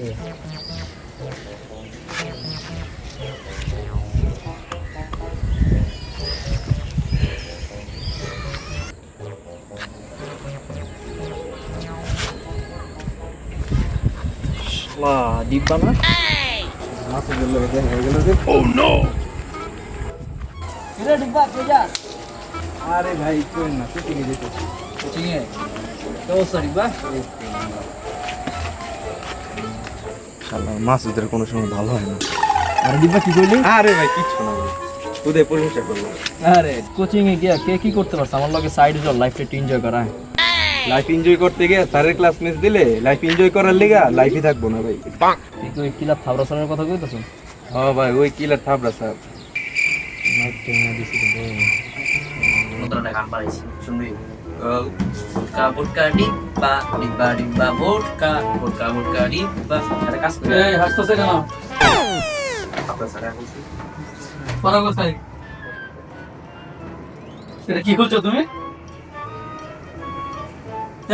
তো আছে শালা, ডিব্বা না মাথা গেল হয়ে গেল যে কিরে ডিব্বা কে যা আরে ভাই কোন না শুটিং এ যেতে কোচিং এ তো সরি বা শালা মাসুদের কোনো সময় ভালো হয় না। আরে ডিব্বা কি কইলি আরে ভাই কিচ্ছু না তোদের প্রশংসা করব আরে কোচিং এ গিয়া কে কি করতে পারছ? আমার লগে সাইডে চল লাইফটা একটু এনজয় করা লাইফ এনজয় করতে গিয়ে স্যারের ক্লাস মিস দিলে লাইফ এনজয় করার লিগা লাইফই থাকব না ভাই। তুই তো কিলার থাবরাসনের কথা কইতাছ? হ্যাঁ ভাই ওই কিলার থাবরা স্যার। নতুনটা গান বাড়াইছি শুনবি? ভোটকা ভোটকা ডিব্বা ডিব্বা ডিব্বা ভোটকা ভোটকা ভোটকা ডিব্বা এটা কাজ করে। এই হাসতেছে কেন? পড়া কোথায়? এটা কি করছ তুমি?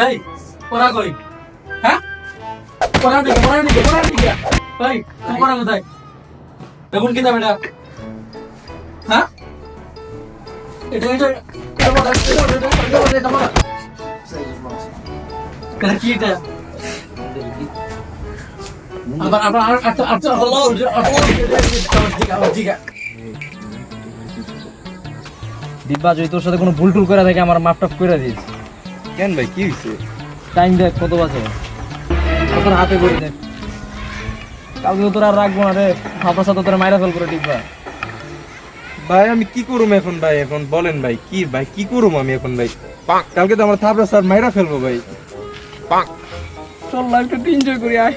এই পড়া কই? হ্যাঁ? পড়া দিকে পড়া দিকে পড়া দিকে। এই তুমি পড়া কোথায়? এখন কি দাম এটা? হ্যাঁ? এটা এটা আবার আবার আর হলো ঠিক যদি তোর সাথে কোনো ভুল টুল করে থাকে আমার মাফ টাফ করে দিস। কেন ভাই কি হয়েছে টাইম দেখ কত বাজে? তোর হাতে করে দেখ কালকে তোর আর রাখব না রে। ভাবনা সাথে তোরা মাইরা ফেল করে ডিব্বা ভাই আমি কি করুম এখন ভাই? এখন বলেন ভাই কি ভাই কি করুম আমি এখন ভাই? কালকে তো আমার থাবরা স্যার মাইরা ফেলব ভাই। চল লাইফটা একটু এনজয় করি আয়।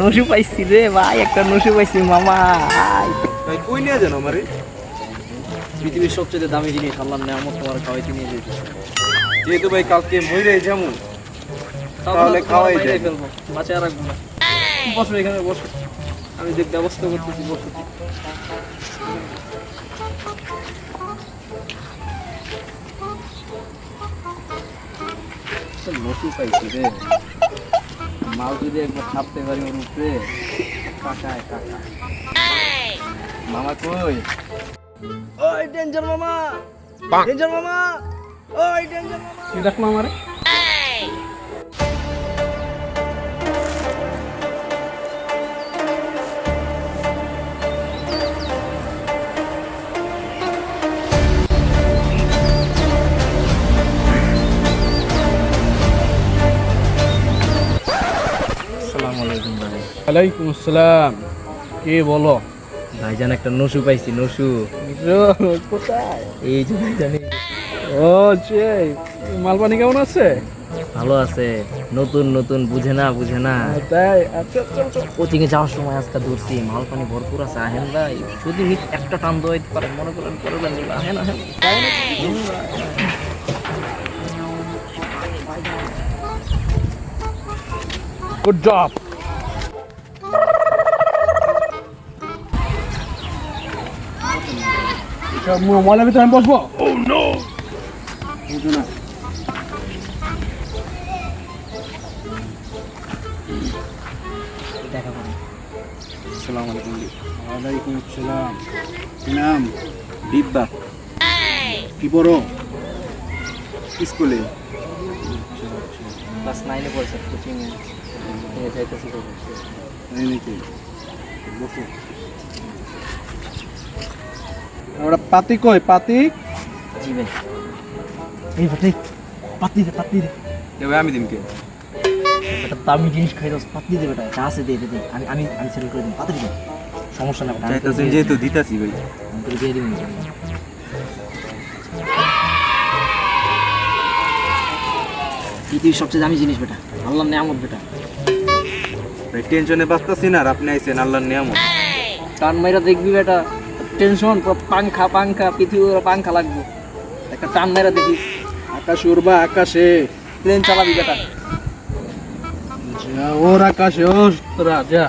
নসু পাইছি রে ভাই একটা নসু পাইছি মামা। আয় ভাই কই নিয়ে জানো আমারে? পৃথিবীর সবচেয়ে দামি জিনিস আল্লাহ নেয়ামত তোমার খাওয়াইতে নিয়ে যেতে যেহেতু ভাই কালকে মইরে যাব তাহলে খাওয়াই যায়। ফেলব বাঁচায় রাখব না। বসো এখানে বসো। আমি যে ব্যবস্থা করতেছি বসো লসু পাইছি রে। মাল যদি একবার ছাপতে পারি ওর উপরে কাকায় কাকা মামা কই? ওই ডেঞ্জার মামা ডেঞ্জার মামা ওই ডেঞ্জার মামা। কি দেখলাম আমারে। ওয়ালাইকুম আসসালাম। কে বলো? ভাইজান একটা নসু পাইছি নসু। কোথায়? এই যে ভাইজানি ও সেই। মালপানি কেমন আছে? ভালো আছে। নতুন নতুন বুঝে না বুঝে না। তাই। আচ্ছা চল চল কোচিং এ যাওয়ার সময় আজকে ধরছি মাল পানি ভরপুর আছে আহেন ভাই। যদি মিট একটা টান দোয়াইতে পারেন মনে করেন করবেন আহেন আহেন। গুড জব ময়লার ভিতরে আমি বসবো? ও নো না। দেখা করেন আসসালামু আলাইকুম। ওয়ালাইকুম আসসালাম। নাম? দিব্যা। কি পড়ো? স্কুলে। ক্লাস নাইনে পড়ছে কোচিং এ যাইতেছি। বসো। ওটা পাতি কই? পাতি? জি ভাই এই ভাই পাতলি দে পাতলি দে। ভাই আমি দিমকে একটা দামি জিনিস খাই দাও পাতলি দে বেটা যা আছে দে দে দে। আমি আমি আমি সেটেল করে দিই পাতলি দে। সমস্যা না বেটা, চাইতেছেন যেহেতু দিতাছি ভাই। আমি তোকে দিয়ে পৃথিবীর সবচেয়ে দামি জিনিস বেটা আল্লাহ নেয়ামত বেটা। ভাই টেনশনে বাঁচতেছি না আর আপনি আইছেন আল্লাহর নিয়ামত। টান মাইরা দেখবি বেটা। টেনশন পুরো পাংখা পাংখা পৃথিবী পুরো পাংখা লাগবে একটা টান মাইরা দেখিস আকাশ উড়বা আকাশে প্লেন চালাবি বেটা যা ওর আকাশে ও তোরা যা